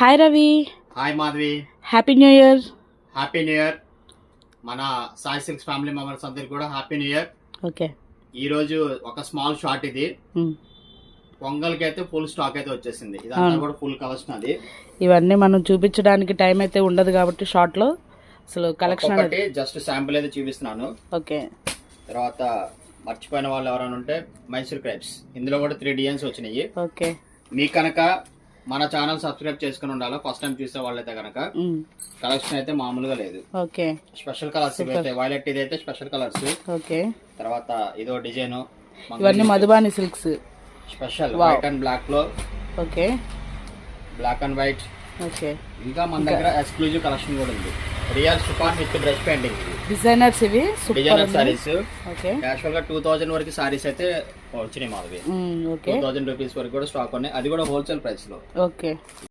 Hi Ravi hi Madhavi happy new year happy new year మన Sai silks family members అందరికి కూడా happy new year okay ఈ రోజు ఒక స్మాల్ షార్ట్ ఇది. పొంగల్కి అయితే ఫుల్ స్టాక్ అయితే వచ్చేసింది. ఇదంతా అవును. కూడా ఫుల్ కలెక్షన్ అది. ఇవన్నీ మనం చూపించడానికి టైం అయితే ఉండదు కాబట్టి షార్ట్లో అసలు కలెక్షన్ ఒకటి జస్ట్ శాంపుల్ అయితే చూపిస్తున్నాను. ఓకే తర్వాత మర్చిపోయిన వాళ్ళు ఎవరైనా ఉంటే మైసూర్ క్రైప్స్ ఇందులో కూడా త్రీ డిజైన్స్ వచ్చినాయి. ఓకే మీకు కనుక మన ఛానల్ సబ్స్క్రైబ్ చేసుకుని ఉండాలి? ఫస్ట్ టైం చూసే వాళ్ళైతే కనుక కలెక్షన్ అయితే మామూలుగా లేదు. ఓకే. స్పెషల్ కలర్స్ ఇవైతే వైలెట్ ఇది అయితే స్పెషల్ కలర్స్ ఓకే. తర్వాత ఇదో డిజైన్. ఇవన్నీ Madhubani silks special. White and బ్లాక్లో. Okay. Black and white okay. ఇంకా మన దగ్గర ఎక్స్క్లూజివ్ కలెక్షన్ కూడా ఉంది. Real super with brush painting designers ఇవి? సూపర్ డిజైనర్ సారీస్ ఓకే యాక్చువల్గా టూ థౌజండ్ వరకు సారీస్ అయితే వచ్చినాయి మావి మ్, ఓకే టూ థౌజండ్ రూపీస్ వరకు కూడా స్టాక్ ఉన్నాయి. అది కూడా హోల్సేల్ ప్రైస్లో. ఓకే